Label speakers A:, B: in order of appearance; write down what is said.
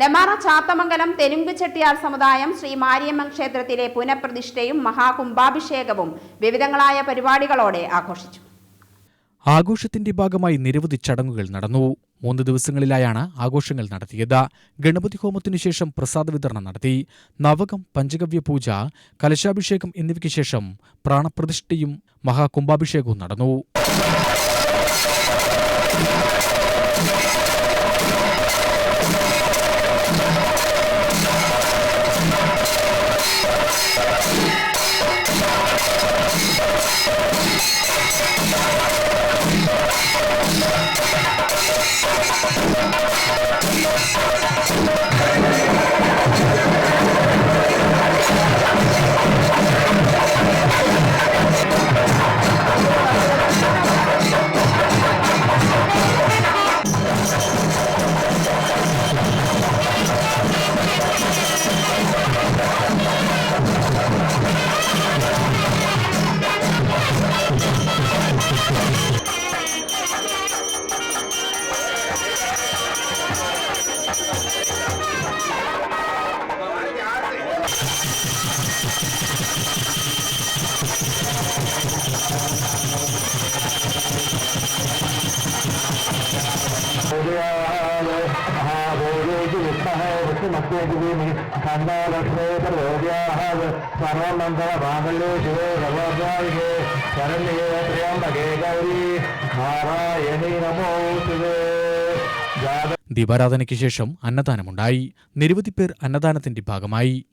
A: നെമാറ ചാത്തമംഗലം തെലുങ്ക് ചെട്ടിയാർ സമുദായം ശ്രീ മാരിയമ്മൻ ക്ഷേത്രത്തിലെ പുനഃപ്രതിഷ്ഠയും മഹാകുംഭാഭിഷേകവും വിവിധങ്ങളായ പരിപാടികളോടെ ആഘോഷിച്ചു.
B: ആഘോഷത്തിന്റെ ഭാഗമായി നിരവധി ചടങ്ങുകൾ നടന്നു. മൂന്ന് ദിവസങ്ങളിലായാണ് ആഘോഷങ്ങൾ നടത്തിയത്. ഗണപതി ഹോമത്തിനു ശേഷം പ്രസാദ വിതരണം നടത്തി. നവകം പഞ്ചഗവ്യ പൂജ കലശാഭിഷേകം എന്നിവയ്ക്ക് ശേഷം പ്രാണപ്രതിഷ്ഠയും മഹാകുംഭാഭിഷേകവും നടന്നു. ദീപാരാധനയ്ക്ക് ശേഷം അന്നദാനമുണ്ടായി. നിരവധി പേർ അന്നദാനത്തിന്റെ ഭാഗമായി.